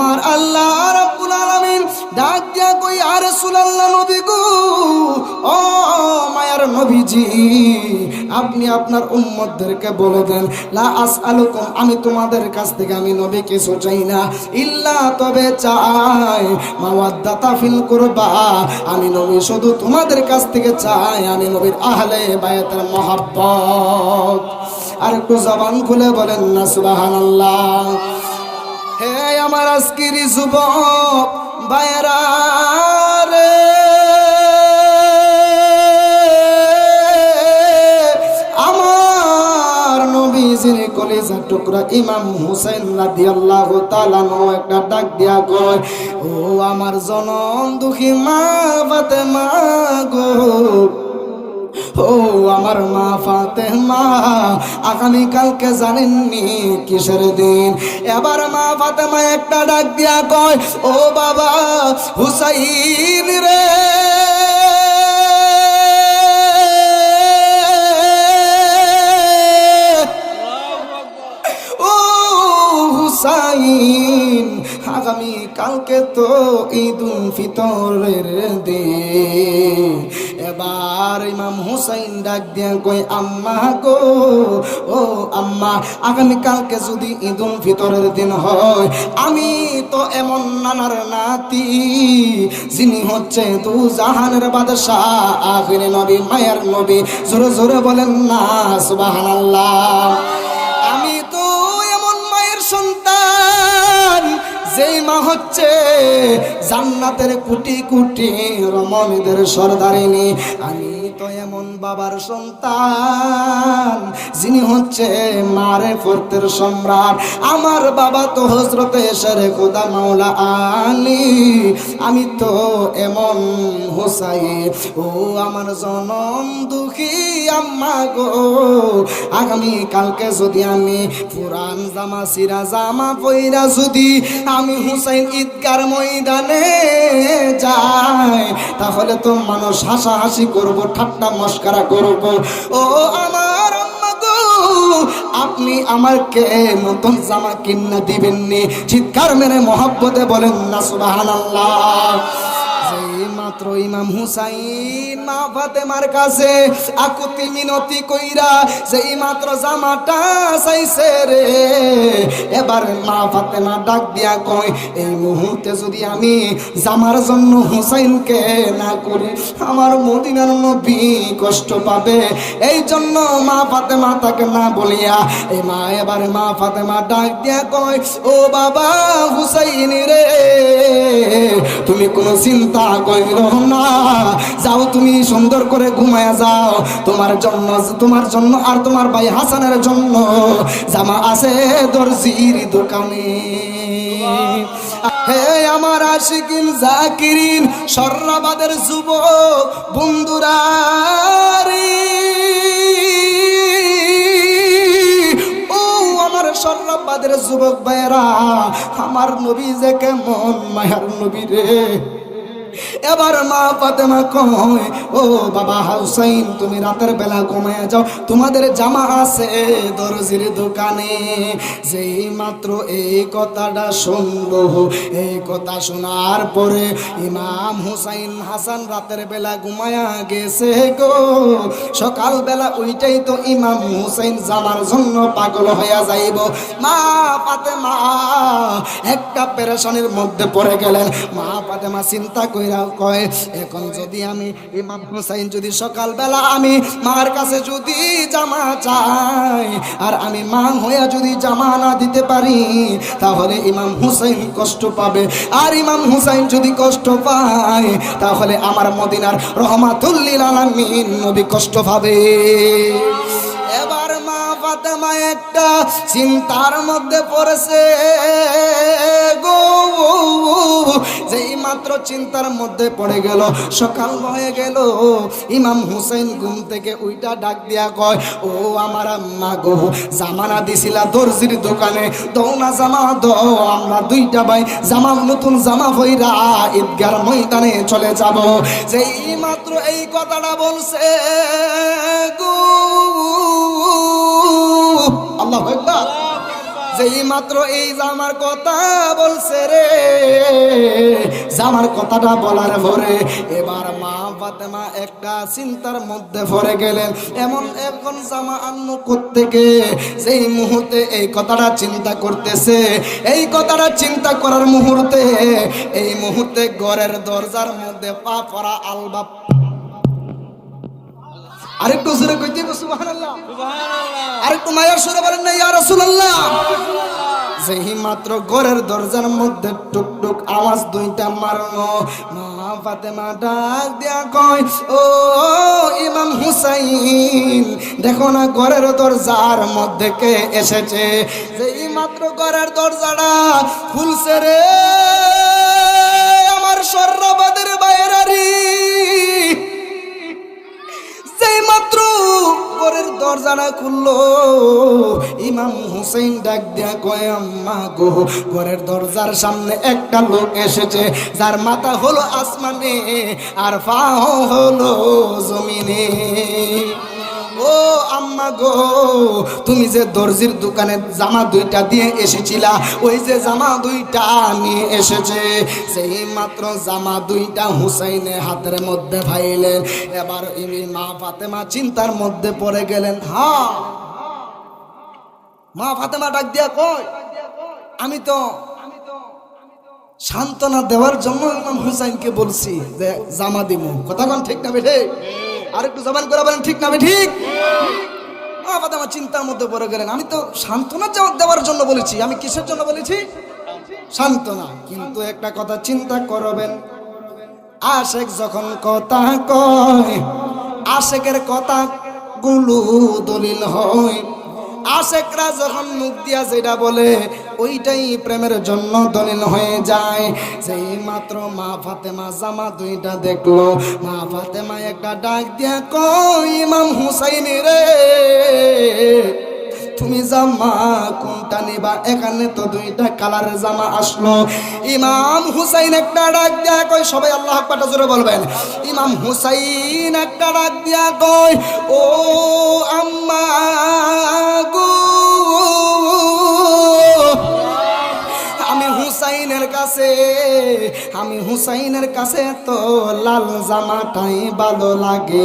আমার আল্লাহ রাব্বুল আলামিন ডাক দিয়া কই আর রাসূলুল্লাহ নবী গো, ও মায়ার নবীজি, আপনি আপনার উম্মতদেরকে বলে দেন, লা আসআলুকুম, আমি তোমাদের কাছ থেকে আমি নবী কিছু চাই না। ইল্লা তবে চাই, মাওয়াদ্দাতা ফিল কুরবা, আমি নবী শুধু তোমাদের কাছ থেকে চাই, আমি নবীর আহলে বায়াতের মহাব্বত। আর একটু জবান খুলে বলেন না, সুবহানাল্লাহ। হে আমার আজকের যুবক বায়রা রে। আমার নবীজির কলেজা টুকরা ইমাম হুসেন রাদিয়াল্লাহু তাআলা নো একটা ডাক দিয়া কয়, ও আমার জনম দুঃখী মা ফাতেমা গো। ও আমার মা ফাতেমা, আগামী কালকে জানেননি কিসের দিন। এবার মা ফাতেমা একটা ডাক দিয়া কয়, ও বাবা হুসাইন রে। আগামী কালকে তো ঈদ উল ফিতরের দিন। এবার ইমাম হুসাইন ডাক দিয়ে কই আম্মা গো, ও আম্মা, আগামীকালকে যদি ঈদুল ফিতরের দিন হয়, আমি তো এমন নানার নাতি, যিনি হচ্ছে তু জাহানের বাদশাহ, আখিরে নবী, মায়ের নবী। জোরে জোরে বলেন না, সুবহানাল্লাহ। আমি যেই মা হচ্ছে জান্নাতের কুটি কুটি রমণীদের সর্দারিনী আমি তো এমন বাবার সন্তান। যিনি হচ্ছে মারে ফর্তের সম্রাট। আমার বাবা তো হজরতে এসে খোদা মাওলা আলী। আমি তো এমন হোসাই ও আমার জনম দুঃখী আম্মা গো। আগামী কালকে যদি আমি পুরান জামা, সিরা জামা পইরা যদি আমি হুসাইন ঈদগার ময়দানে যাই, তাহলে তো মানুষ হাসাহাসি করব, ঠাট্টা মস্কারা করব। ও আপনি আমার কে নতুন জামা কিনা দিবেননি? চিৎকার মেরে মহব্বতে বলেন না সুবাহ যেই মাত্র ইমাম হুসাইন মা ফাতেমার কাছে আকুতি মিনতি কইরা যেই মাত্র জামাটা চাইছে রে। এবার মা ফাতেমা ডাক দিয়া কয়, এই মুহূর্তে যদি আমি জামার জন্য হুসাইনকে না করি, আমার মদিনার নবী কষ্ট পাবে। এই জন্য মা ফাতেমা তাকে না বলিয়া এই মা এবার মা ফাতেমা ডাক দিয়া কয়, ও বাবা হুসাইন রে, তুমি কোনো চিন্তা কইর না। যাও তুমি সুন্দর করে ঘুমায়া যাও। তোমার জন্য তোমার জন্য আর তোমার ভাই হাসানের জন্য জামা আছে দর্জির দোকানে। হে আমার আশিকিন জাকিরিন, সর্রাবাদের যুবক বন্ধুরা সর্রাবাদের যুবক ভাইয়েরা, আমার নবী যে কেমন মায়ার নবী রে। এবার মা ফাতেমা কয় ও বাবা হাউসাইন তুমি রাতের বেলা ঘুমায় যাও। তোমাদের জামা আছে দরজির দোকানে। যেই মাত্র এই কথাটা শুনলো এই কথা শোনার পরে ইমাম হুসাইন হাসান রাতের বেলা ঘুমায়া গেছে গো। সকাল বেলা ওইটাই তো ইমাম হুসাইন জামার জন্য পাগল হইয়া যাইব। মা ফাতেমা একটা পেরেশানির মধ্যে পড়ে গেলেন। মা ফাতেমা চিন্তা কইরা কয়, এখন যদি আমি ইমাম হুসাইন, যদি সকালবেলা আমি মার কাছে যদি জামা চাই, আর আমি মা হইয়া যদি জামা না দিতে পারি, তাহলে ইমাম হুসাইন কষ্ট পাবে। আর ইমাম হুসাইন যদি কষ্ট পায়, তাহলে আমার মদিনার রহমাতুল্লিল আলামিন নবী কষ্ট পাবে। ফাতেমা একটা চিন্তার মধ্যে পড়েছে। গো যেই মাত্র চিন্তার মধ্যে পড়ে গেল, সকাল হয়ে গেল। ইমাম হুসেন ঘুম থেকে উইটা ডাক দিয়া কয়, ও আমার আম্মা গো, জামানা দিছিলা দর্জির দোকানে। দৌ না জামা দৌ আমরা দুইটা ভাই জামা, নতুন জামা ভইরা ঈদগার ময়দানে চলে যাব। যেই মাত্র এই কথাটা বলছে গো। আল্লাহ একবার যেই মাত্র এই জামার কথা বলছে রে আমার কথাটা বলার পরে এবার মা ফাতেমা একটা চিন্তার মধ্যে পড়ে গেলেন। এমন এখন জামা আন্নু থেকে সেই মুহূর্তে এই কথাটা চিন্তা করতেছে, এই কথাটা চিন্তা করার মুহূর্তে, এই মুহূর্তে ঘরের দরজার মধ্যে পা পড়া আলবা আরেকটু জোরে কইতে সুবহানাল্লাহ। আরেকটু মায়ের সুরে বলেন না ইয়া রাসূলুল্লাহ। যেই মাত্র ঘরের দরজার মধ্যে টুক টুক আওয়াজ দুইটা মারলো মা ফাতেমা ডাক দিয়া কয় ও ইমাম হুসাইন দেখো না ঘরের দরজার মধ্যে কে এসেছে? যেই মাত্র ঘরের দরজাটা খুলছে রে দরজাটা খুললো, ইমাম হুসেন ডাক দিয়া কয়, আম্মা গো, ঘরের দরজার সামনে একটা লোক এসেছে, যার মাথা হলো আসমানে আর পা হলো জমিনে। ও আম্মা গো, তুমি যে দর্জির দোকানে জামা দুইটা দিয়ে এসেছিলা, ওই যে জামা দুইটা নিয়ে এসেছে। সেই মাত্র জামা দুইটা হুসাইনে হাতের মধ্যে ভাইলেন। এবার ইনি মা ফাতেমা চিন্তার মধ্যে পড়ে গেলেন, হা, মা ফাতেমা ডাক দিয়া কয় আমি তো সান্ত্বনা দেওয়ার জন্য ইমাম হুসাইনকে বলছি যে জামা দিব কথা কোন ঠিক না বেঠে? আর একটু জবান করে বলেন, ঠিক না আমি ঠিক? মা আমার চিন্তার মধ্যে পড়ে গেলেন। আমি তো সান্ত্বনা দেওয়ার জন্য বলেছি। আমি কিসের জন্য বলেছি? সান্ত্বনা। কিন্তু একটা কথা চিন্তা করবেন। আশেক যখন কথা কয়, আশেকের কথা গুলো দলিল হয়। আশেকরা যখন মুখ দিয়া যেটা বলে, ওইটাই প্রেমের জন্য দলিল হয়ে যায়। সেই মাত্র মা ফাতেমা জামা দুইটা দেখল, মা ফাতেমা একটা ডাক দিয়া কই ইমাম হুসাইনি রে, তুমি জামা কোনটা নিবা? এখানে তো দুইটা কালারের জামা আসলো। ইমাম হুসাইন একটা ডাক দিয়া কই সবাই আল্লাহ পাটা জোরে বলবেন। ইমাম হুসাইন একটা ডাক দিয়া কই ও কাছে আমি হুসাইনের কাছে তো লাল জামাটাই ভালো লাগে।